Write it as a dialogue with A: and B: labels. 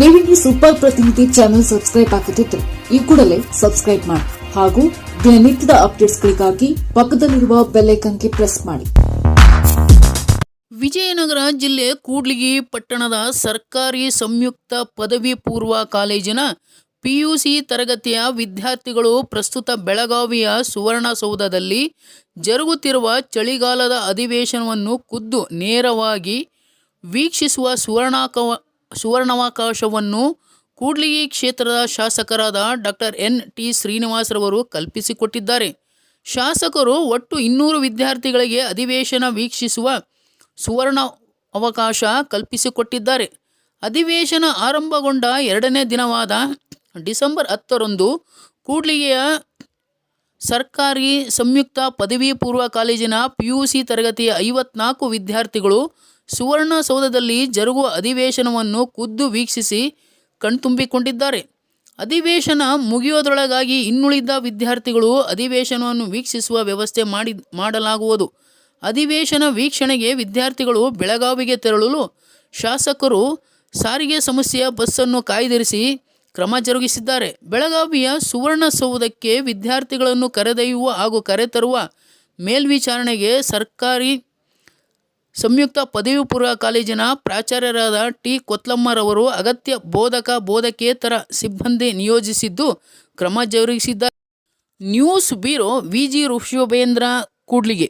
A: ನೀವಿಲ್ಲಿ ಸೂಪರ್ ಪ್ರತಿನಿಧಿ channel subscribe ಆಗುತ್ತಿತ್ತು ಈ ಕೂಡಲೇ ಸಬ್ಸ್ಕ್ರೈಬ್ ಮಾಡಿ. ಹಾಗೂ ದಿನನಿತ್ಯದ ಅಪ್ಡೇಟ್ಸ್ಗಳಿಗಾಗಿ ಪಕ್ಕದಲ್ಲಿರುವ ಬೆಲ್ ಐಕನ್ಗೆ ಪ್ರೆಸ್ ಮಾಡಿ.
B: ವಿಜಯನಗರ ಜಿಲ್ಲೆ ಕೂಡ್ಲಿಗಿ ಪಟ್ಟಣದ ಸರ್ಕಾರಿ ಸಂಯುಕ್ತ ಪದವಿ ಪೂರ್ವ ಕಾಲೇಜಿನ ಪಿಯುಸಿ ತರಗತಿಯ ವಿದ್ಯಾರ್ಥಿಗಳು ಪ್ರಸ್ತುತ ಬೆಳಗಾವಿಯ ಸುವರ್ಣಸೌಧದಲ್ಲಿ ಜರುಗುತ್ತಿರುವ ಚಳಿಗಾಲದ ಅಧಿವೇಶನವನ್ನು ಖುದ್ದು ನೇರವಾಗಿ ವೀಕ್ಷಿಸುವ ಸುವರ್ಣಾಕ ಸುವರ್ಣಾವಕಾಶವನ್ನು ಕೂಡ್ಲಿಗಿ ಕ್ಷೇತ್ರದ ಶಾಸಕರಾದ ಡಾಕ್ಟರ್ ಎನ್ ಟಿ ಶ್ರೀನಿವಾಸರವರು ಕಲ್ಪಿಸಿಕೊಟ್ಟಿದ್ದಾರೆ. ಶಾಸಕರು ಒಟ್ಟು ಇನ್ನೂರು ವಿದ್ಯಾರ್ಥಿಗಳಿಗೆ ಅಧಿವೇಶನ ವೀಕ್ಷಿಸುವ ಸುವರ್ಣ ಅವಕಾಶ ಕಲ್ಪಿಸಿಕೊಟ್ಟಿದ್ದಾರೆ. ಅಧಿವೇಶನ ಆರಂಭಗೊಂಡ ಎರಡನೇ ದಿನವಾದ ಡಿಸೆಂಬರ್ ಹತ್ತರಂದು ಕೂಡ್ಲಿಗೆಯ ಸರ್ಕಾರಿ ಸಂಯುಕ್ತ ಪದವಿ ಪೂರ್ವ ಕಾಲೇಜಿನ ಪಿಯುಸಿ ತರಗತಿಯ ಐವತ್ನಾಲ್ಕು ವಿದ್ಯಾರ್ಥಿಗಳು ಸುವರ್ಣಸೌಧದಲ್ಲಿ ಜರುಗುವ ಅಧಿವೇಶನವನ್ನು ಖುದ್ದು ವೀಕ್ಷಿಸಿ ಕಣ್ತುಂಬಿಕೊಂಡಿದ್ದಾರೆ. ಅಧಿವೇಶನ ಮುಗಿಯೋದ್ರೊಳಗಾಗಿ ಇನ್ನುಳಿದ ವಿದ್ಯಾರ್ಥಿಗಳು ಅಧಿವೇಶನವನ್ನು ವೀಕ್ಷಿಸುವ ವ್ಯವಸ್ಥೆ ಮಾಡಿ, ಮಾಡಲಾಗುವುದು. ಅಧಿವೇಶನ ವೀಕ್ಷಣೆಗೆ ವಿದ್ಯಾರ್ಥಿಗಳು ಬೆಳಗಾವಿಗೆ ತೆರಳಲು ಶಾಸಕರು ಸಾರಿಗೆ ಸಮಸ್ಯೆಯ ಬಸ್ಸನ್ನು ಕಾಯ್ದಿರಿಸಿ ಕ್ರಮ ಜರುಗಿಸಿದ್ದಾರೆ. ಬೆಳಗಾವಿಯ ಸುವರ್ಣಸೌಧಕ್ಕೆ ವಿದ್ಯಾರ್ಥಿಗಳನ್ನು ಕರೆದೊಯ್ಯುವ ಹಾಗೂ ಕರೆತರುವ ಮೇಲ್ವಿಚಾರಣೆಗೆ ಸರ್ಕಾರಿ ಸಂಯುಕ್ತ ಪದವಿ ಪೂರ್ವ ಕಾಲೇಜಿನ ಪ್ರಾಚಾರ್ಯರಾದ ಟಿ. ಕೊತ್ಲಮ್ಮರವರು ಅಗತ್ಯ ಬೋಧಕ, ಬೋಧಕೇತರ ಸಿಬ್ಬಂದಿ ನಿಯೋಜಿಸಿದ್ದು ಕ್ರಮ ಜರುಗಿಸಿದ್ದಾರೆ. News bureau V. G. Rishabhendra Kudligi.